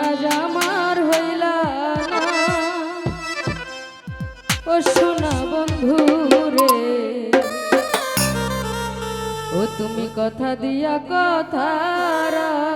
আজ আমার হইলা ও শোনা বন্ধু রে ও তুমি কথা দিয়া কথা রা